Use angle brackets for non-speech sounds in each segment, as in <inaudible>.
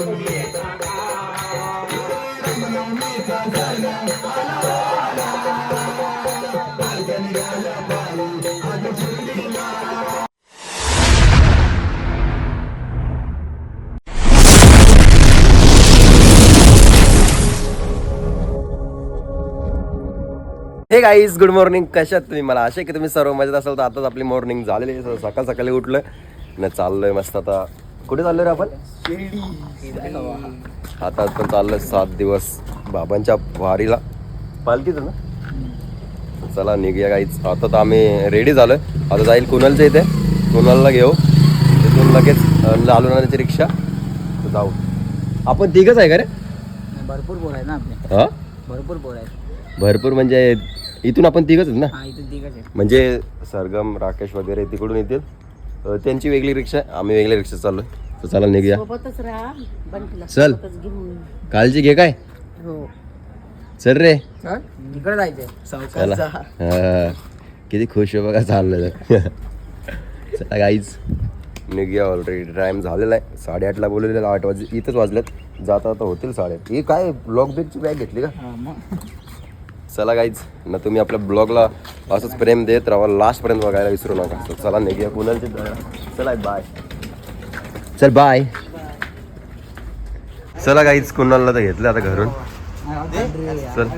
हे guys good morning कशात तुम्ही? मला असे की तुम्ही सर्व मजेत असाल. तर आताच आपली मॉर्निंग झालेली सकाळ सकाळी उठलं. न चाललोय मस्त आता. कुठे चाललोय रे आपण? आता पण चाललोय सात दिवस. बाबांच्या वारीला. पालखीच ना? चला निघूया गाईच आता तर आम्ही रेडी झालोय. आता जाईल कुणालच्या इथे. कुणालला घेऊ. तिथून लगेच अं, लालू नाण्याची रिक्षा. जाऊ. आपण तिघच आहे का रे? भरपूर बोर आहेत ना हा? भरपूर बोर आहेत. भरपूर म्हणजे इथून आपण तिघच आहेत ना? हा आहे म्हणजे सरगम राकेश वगैरे तिकडून येतील. त्यांची वेगळी रिक्षा आहे, आम्ही वेगळ्या रिक्षा चाललोय. तर चला निघूया. सोबतच राहा बंटीला चल. सोबतच घेऊन काळजी घे काय? हो. चल रे. चल इकडे जायचंय. चला. हा. किती खुश आहे बघा चाललं चला गाईज निघूया ऑलरेडी टाइम झालेला आहे. साडेआठला बोलवलेलं आठ वाजे इथंच वाजलेत. जाता आता होतील साडेआठ ही काय बिगची बॅग घेतली का? हा, मग. चला गाईज ना तुम्ही आपल्या ब्लॉगला असंच प्रेम देत राहा. लास्टपर्यंत बघायला विसरू नका. चला निघूया कुणालचे चला बाय चल बाय चला गाईज कुणालला तर घेतलं आता घरून. चल.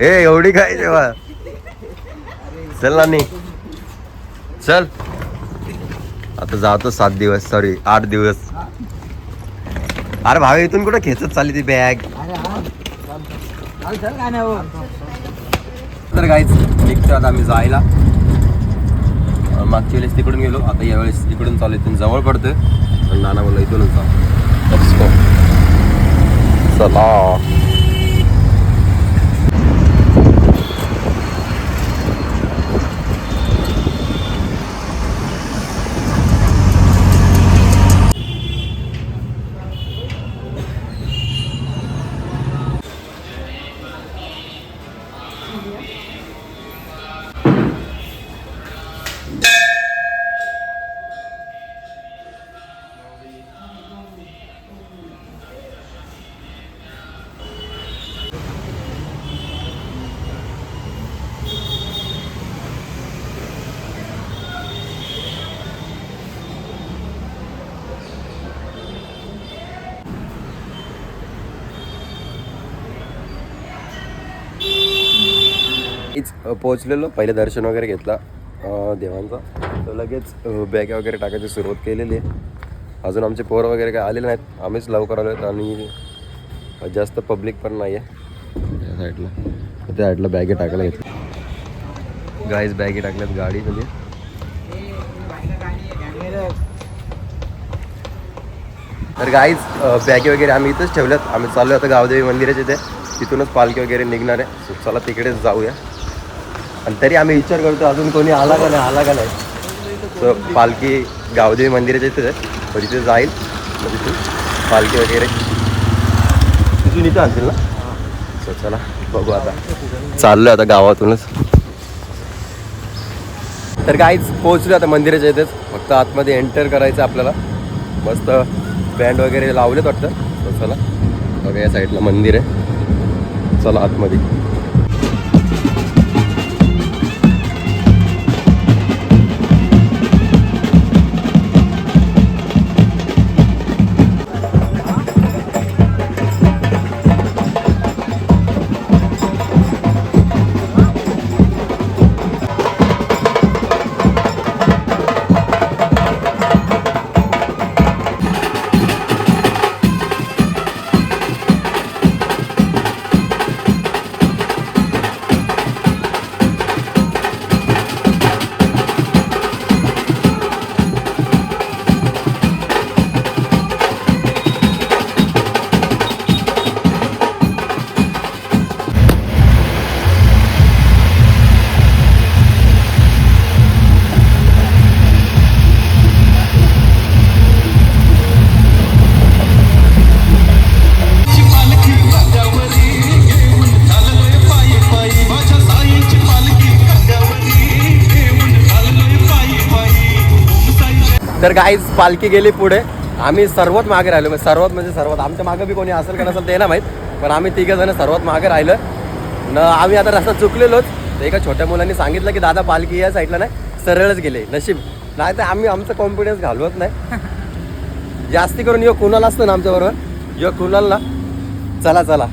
ए एवढी काय जेव्हा? चल ना चल. आता जातो सात दिवस सॉरी आठ दिवस. अरे भावे इथून कुठं खेचत चालली ती बॅग अरे हा चल चल काय नाही हो तर काहीच निघतो आता आम्ही जायला. मागच्या वेळेस तिकडून गेलो आता यावेळेस इकडून चालू इथून जवळ पडतोय. पण नाना बोलला इथूनच जा चला. पोहोचलेलो. पहिले दर्शन वगैरे घेतला देवांचा. तर लगेच बॅग वगैरे टाकायची सुरुवात केलेली आहे. अजून आमचे पोरं वगैरे काय आलेले नाहीत. आम्हीच लवकर आलो आहेत आणि जास्त पब्लिक पण नाही आहे त्या साईडला. त्या साईडला बॅगे टाकायला घेतल्या गाईज बॅगे टाकल्यात गाडीमध्ये तर गाईज बॅगे वगैरे आम्ही इथंच ठेवल्यात. आम्ही चाललो आता गावदेवी मंदिराच्या इथे. तिथूनच पालखी वगैरे निघणार आहे. चला तिकडेच जाऊया. आणि तरी आम्ही विचार करतो अजून कोणी आला का नाही आला का नाही. सो पालखी गावदेवी मंदिराच्या इथे आहे. तिथे जाईल. मग तिथून पालखी वगैरे. तिथून इथं आणतील ना? सो चला बघू आता. चाललो आता गावातूनच. तर काहीच पोहोचलो आता मंदिराच्या इथेच. फक्त आतमध्ये एंटर करायचं आपल्याला. मस्त बँड वगैरे लावलेत वाटतं. चला बघा या साईडला मंदिर आहे. चला आतमध्ये. तर काहीच पालखी गेली पुढे. आम्ही सर्वात मागे राहिलो. म्हणजे सर्वात म्हणजे सर्वात. आमच्या मागे बी कोणी असेल का नसेल ते ना माहीत. पण आम्ही तिघं जण सर्वात मागे राहिलं. न आम्ही आता रस्ता चुकलेलोच. तर एका छोट्या मुलांनी सांगितलं की दादा पालखी या साईडला नाही. सरळच गेले. नशीब. नाही तर आम्ही आमचा कॉन्फिडन्स घालवत नाही. <laughs> जास्ती करून यो कुणाल असतं ना आमच्याबरोबर? यो कुणाल? ना चला चला.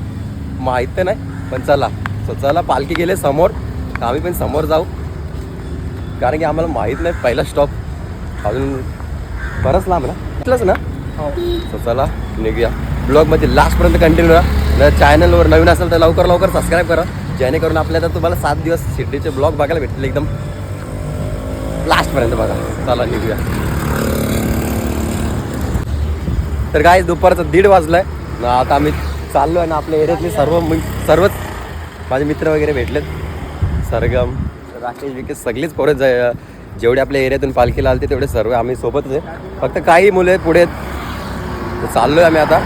माहीत तर नाही पण चला. सो चला पालखी गेले समोर. आम्ही पण समोर जाऊ. कारण की आम्हाला माहीत नाही पहिला स्टॉप अजून बरंच लांब ना? इथलंच ना? सो चला निघूया. ब्लॉगमध्ये लास्टपर्यंत कंटिन्यू राहा चॅनलवर नवीन असेल तर लवकर लवकर सबस्क्राईब करा. जेणेकरून आपल्याला तुम्हाला सात दिवस शिर्डीचे ब्लॉग बघायला भेटतील एकदम. लास्टपर्यंत बघा. चला निघूया. तर काय दुपारचं दीड वाजलाय. न आता आम्ही चाललो आहे ना आपल्या एरियातले सर्व सर्वच माझे मित्र वगैरे भेटलेत. सरगम राकेश विकेश सगळीच पोरं जा जेवढे आपल्या एरियातून पालखीला आलते तेवढे सर्व आम्ही सोबतच आहे. फक्त काही मुलं आहेत पुढे चाललोय आम्ही आता.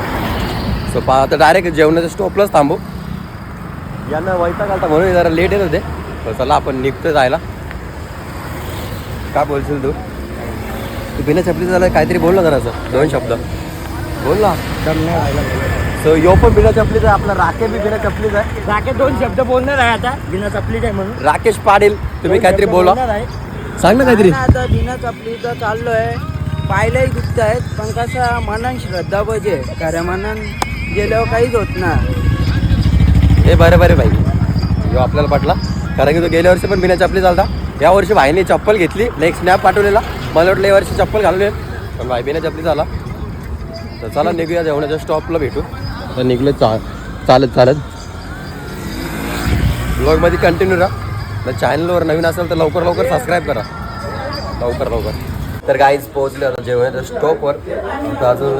सो पा आता डायरेक्ट जेवणाच्या स्टॉपलाच थांबू. यांना वैताग आलता म्हणून जरा लेट येत होते. तर चला आपण निघतो जायला. काय बोलशील तू? तू बिना छपली झालं काहीतरी बोल ना जरासं दोन शब्द. बोल ना. सो यो पण बिना चपलीचा आहे आपला राके बी बिना चपलीचा आहे. राके दोन शब्द बोलणार आहे आता. बिना चपली काय म्हणून. राकेश पाटील तुम्ही काहीतरी बोला. सांग ना काहीतरी. आता बिना चपलीचं चाललोय. पायलाही दुखत आहेत पण कसं मनान श्रद्धा पाहिजे. खऱ्या मनान गेल्यावर काहीच होत ना हे बरे बरे भाई यो आपल्याला पटला? कारण की तो गेल्या वर्षी पण बिना चपली चालता या वर्षी भाईने चप्पल घेतली नेक्स्ट स्नॅप पाठवलेला. मला वाटलं या वर्षी चप्पल घालून पण भाई बिना चपली झाला तर चला निघूया जेवणाच्या स्टॉपला भेटू. तर निघलो चा चालत चालत. ब्लॉगमध्ये कंटिन्यू राहा. तर चॅनलवर नवीन असेल तर लवकर लवकर सबस्क्राईब करा. लवकर लवकर. तर गाईज पोहोचले आता जेवणाच्या स्टॉपवर तर अजून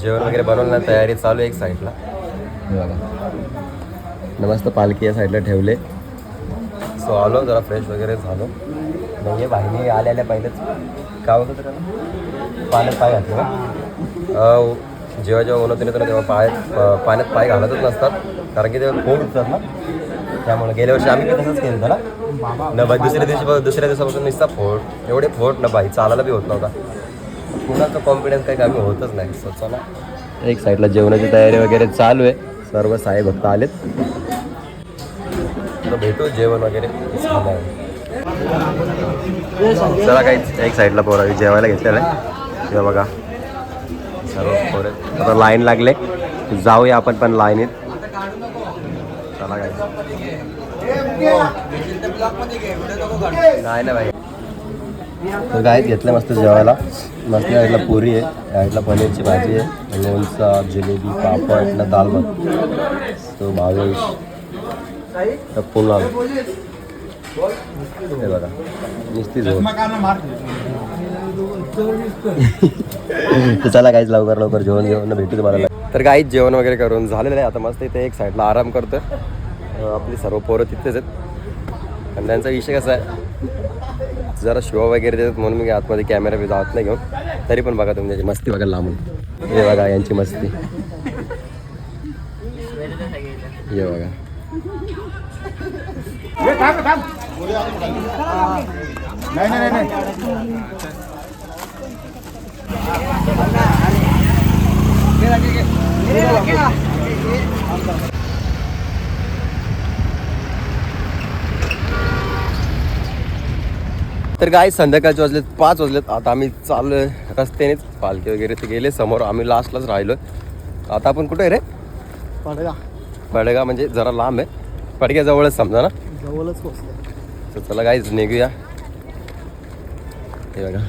जेवण वगैरे बनवलं तयारी चालू आहे एक साईडला नमस्ते नमस्त पालखी या साईडला ठेवले. सो आलो जरा फ्रेश वगैरे झालो. नाही आहे बाहिनी आल्या आल्या पहिलेच. काय होतं त्याला? पाण्यात पाय घातले ना? जेव्हा जेव्हा ऊन होते ना तेव्हा पाय पाण्यात पाय घालतच नसतात. कारण की तेव्हा कोण उठतात ना? त्यामुळे गेल्या वर्षी आम्ही पण तसंच केलं ना? न बाई दुसऱ्या दिवशी दुसऱ्या दिवसापासून नुसता फोड. एवढे फोड ना बाई चालायला बी होत नव्हता. कुणाचा कॉन्फिडन्स काही कमी होतच नाही. सो चला. एक साईडला जेवणाची तयारी वगैरे चालू आहे. सर्व साहेब भक्त आलेत. भेटू जेवण वगैरे. चला काही एक साईडला पोरा जेवायला घेतलेलं आहे. हे बघा. सर्व पोरे. आता लाईन लागले. जाऊया आपण पण लाईनीत नाही ना भाई तर गायत घेतलं मस्त जेवायला. मस्त या पुरी आहे या साईडला पनीरची भाजी आहे लोणचा जिलेबी पापड ना दाल भात. तो भावेश. तर पुन्हा हे बघा नुसती तर चला काहीच लवकर लवकर जेवण जेवण भेटू तुम्हाला. तर काहीच जेवण वगैरे करून झालेलं आहे. आता मस्त इथे एक साईडला आराम करतोय. आपली सर्व पोरं तिथेच आहेत. आणि त्यांचा विषय कसा आहे जरा शो वगैरे देतात म्हणून मी आतमध्ये कॅमेरा बी जात नाही घेऊन. तरी पण बघा तुम्ही त्याची मस्ती बघा लांबून. हे बघा यांची मस्ती. हे बघा. तर काय संध्याकाळचे वाजलेत पाच वाजलेत. आता आम्ही चाललोय रस्त्यानेच. पालखी वगैरे ते गेले समोर आम्ही लास्टलाच राहिलोय. आता आपण कुठे रे? पडगा. पडगा म्हणजे जरा लांब आहे. पडग्याजवळच समजा ना? जवळच पोचलं तर चला काहीच निघूया. हे बघा.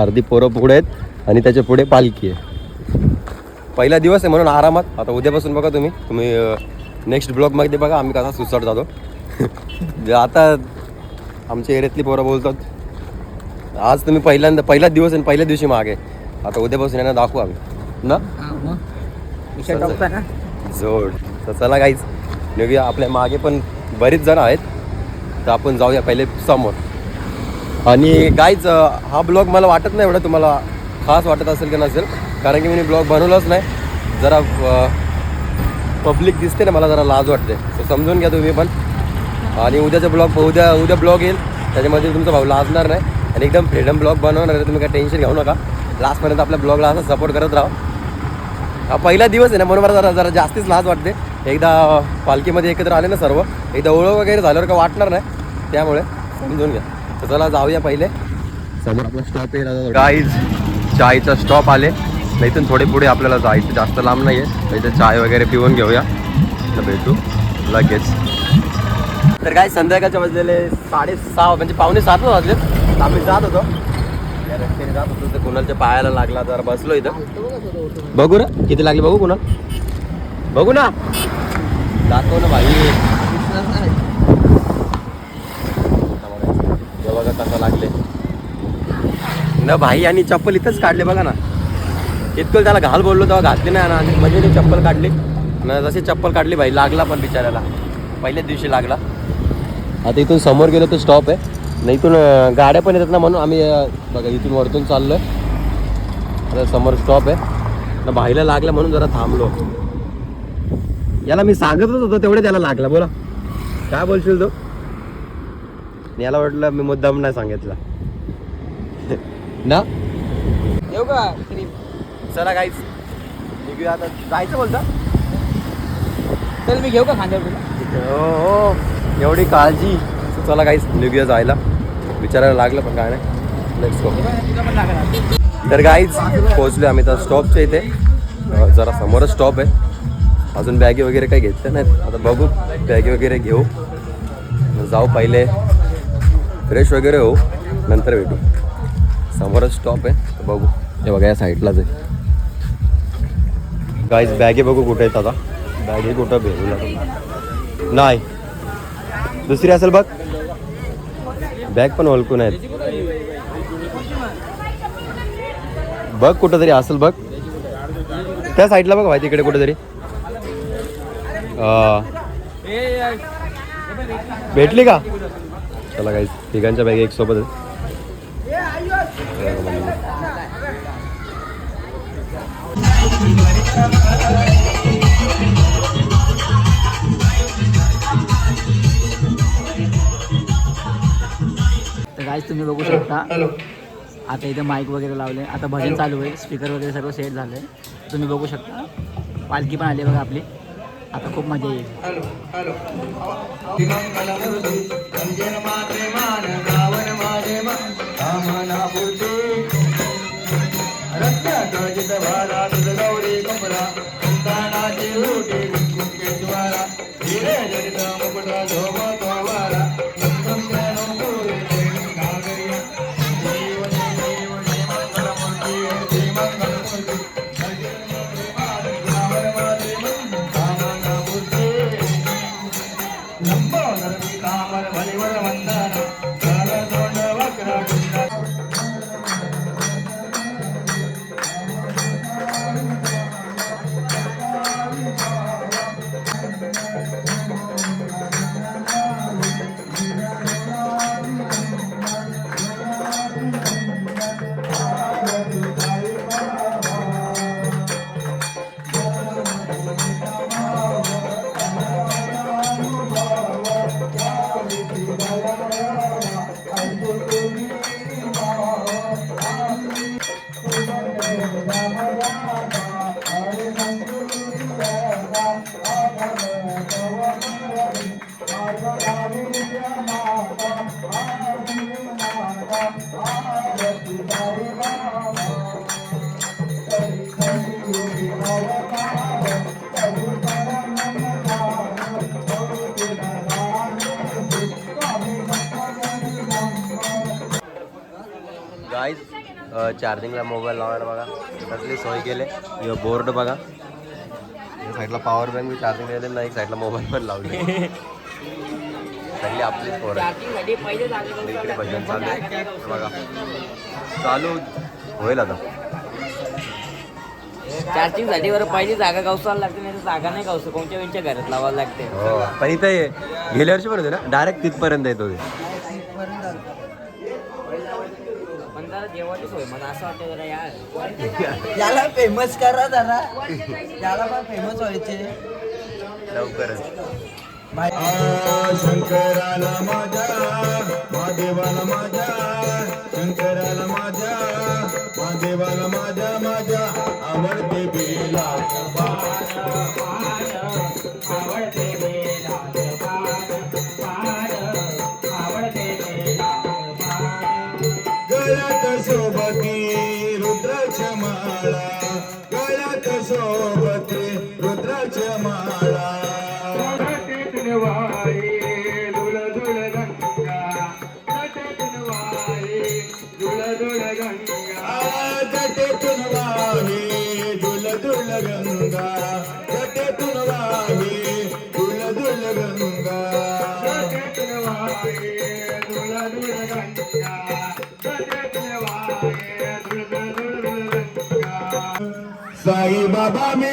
अर्धी पोरं पुढे आहेत आणि त्याच्या पुढे पालखी आहे. पहिला दिवस आहे म्हणून आरामात. आता उद्यापासून बघा तुम्ही. तुम्ही नेक्स्ट ब्लॉगमध्ये बघा आम्ही कसा सुसाट जातो. <laughs> आता आमच्या एरियातली पोरं बोलतात. आज तुम्ही पहिल्यांदा पहिलाच दिवस आणि पहिल्या दिवशी मागे. आता उद्यापासून यांना दाखवू आम्ही. ना? जोड. तर चला काहीच निघूया. आपल्या मागे पण बरीच जण आहेत. तर आपण जाऊया पहिले समोर. आणि गाईज हा ब्लॉग मला वाटत नाही एवढं तुम्हाला खास वाटत असेल की नसेल. कारण की मी ब्लॉग बनवलाच नाही. जरा पब्लिक दिसते ना मला जरा लाज वाटते. समजून घ्या तुम्ही पण. आणि उद्याचा ब्लॉग उद्या उद्या ब्लॉग येईल. त्याच्यामध्ये तुमचा भाऊ लाजणार नाही. आणि एकदम फ्रीडम ब्लॉग बनवणार आहे तुम्ही काय टेन्शन घेऊ नका. लास्टपर्यंत आपल्या ब्लॉगला असं सपोर्ट करत राहा. हा पहिला दिवस आहे ना म्हणून मला जरा जरा जास्तीच लाज वाटते. एकदा पालखीमध्ये एकत्र आले ना सर्व एकदा ओळख वगैरे झाल्यावर का वाटणार नाही. त्यामुळे समजून घ्या. तर चला जाऊया पहिले. समोर आपला स्टॉप येईल गाईज चायचा स्टॉप आले. इथून थोडे पुढे आपल्याला जायचं जास्त लांब नाही आहे इथे चाय वगैरे पिऊन घेऊया. तर भेटू. लगेच. तर काय संध्याकाळच्या वाजलेले साडेसहा म्हणजे पावणे सात वाजले आम्ही जात होतो. रस्त्याने जात होतो. तर कुणालच्या पायाला लागला जरा बसलो इथं. बघू ना किती लागले बघू कुणाल? बघू ना. दाखव ना भाई. बघा कसं लागले. न भाई आणि चप्पल इथंच काढले बघा ना. इतकं त्याला घाल बोललो तेव्हा घातली नाही ना आणि म्हणजे चप्पल काढली. ना जशी चप्पल काढली भाई लागला पण बिचारायला पहिल्याच दिवशी लागला. आता इथून समोर गेलो तर स्टॉप आहे. नाही इथून गाड्या पण येतात ना म्हणून आम्ही बघा इथून वरतून चाललोय. आता समोर स्टॉप आहे. बाईला भाईला लागला म्हणून जरा थांबलो. याला मी सांगतच होतो तेवढे त्याला लागला. बोला. काय बोलशील तू? याला वाटलं मी मुद्दाम नाही सांगितला. <laughs> ना? येऊ का? चला काहीच निघूया आता. जायचं बोलता. चल मी घेऊ का खांद्यावर हो हो. एवढी काळजी. चला काहीच निघूया जायला. विचारायला लागलं पण काय नाही. लेट्स गो तर काहीच पोहोचलो आम्ही तर स्टॉपच्या इथे. जरा समोरच स्टॉप आहे. अजून बॅगी वगैरे काही घेतल्या नाहीत. आता बघू बॅगी वगैरे घेऊ. जाऊ पहिले. फ्रेश वगैरे होऊ. नंतर भेटू. समोरच स्टॉप आहे. तर बघू. हे बघा या साईडलाच आहे. काहीच बॅगे बघू कुठे आहेत आता. बॅगे कुठं भेटू लागून नाही. दुसरी असेल बघ. बॅग पण ओळखून आहेत. बघ कुठं तरी असेल बघ. त्या साईडला बघ माहिती इकडे कुठेतरी. भेटली का? चला काही तिघांच्या बॅग एक सोबत तर गाईज तुम्ही बघू शकता. आता इथे माईक वगैरे लावले. आता भजन चालू आहे. स्पीकर वगैरे सर्व सेट झालं. आहे तुम्ही बघू शकता. पालखी पण आली बघा आपली. आता खूप मजा येईल. चार्जिंगला मोबाईल लावायला बघा. कसली सोय केले. किंवा बोर्ड बघा. या साईडला पॉवर बँक मी चार्जिंग केले नाही एक साईडला मोबाईल पण लावले सगळी आपलीच आहे इकडे भजन चालू आहे. बघा. चालू. होईल आता. चार्जिंगसाठी बरं पहिली जागा गावसाला लागते नाही जागा नाही गावसं कोणत्या घरात लावायला लागते? हो. पण इथे गेल्या वर्षी पण होते ना? डायरेक्ट तिथपर्यंत येत मला असं वाटतं जरा यार याला फेमस करा जरा. याला पण फेमस व्हायचे. लवकरच. शंकराला माझ्या महादेवाला माझ्या. Obama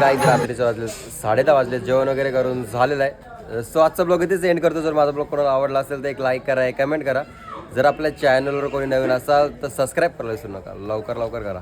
गाईज रात्रीचे वाजले साडे दहा वाजले जेवण वगैरे करून झालेलं आहे. सो आजचा ब्लॉग इथेच एंड करतो. जर माझा ब्लॉग कोणाला आवडला असेल तर एक लाईक करा एक कमेंट करा. जर आपल्या चॅनलवर कोणी नवीन असाल तर सबस्क्राईब करायला विसरू नका. लवकर लवकर करा.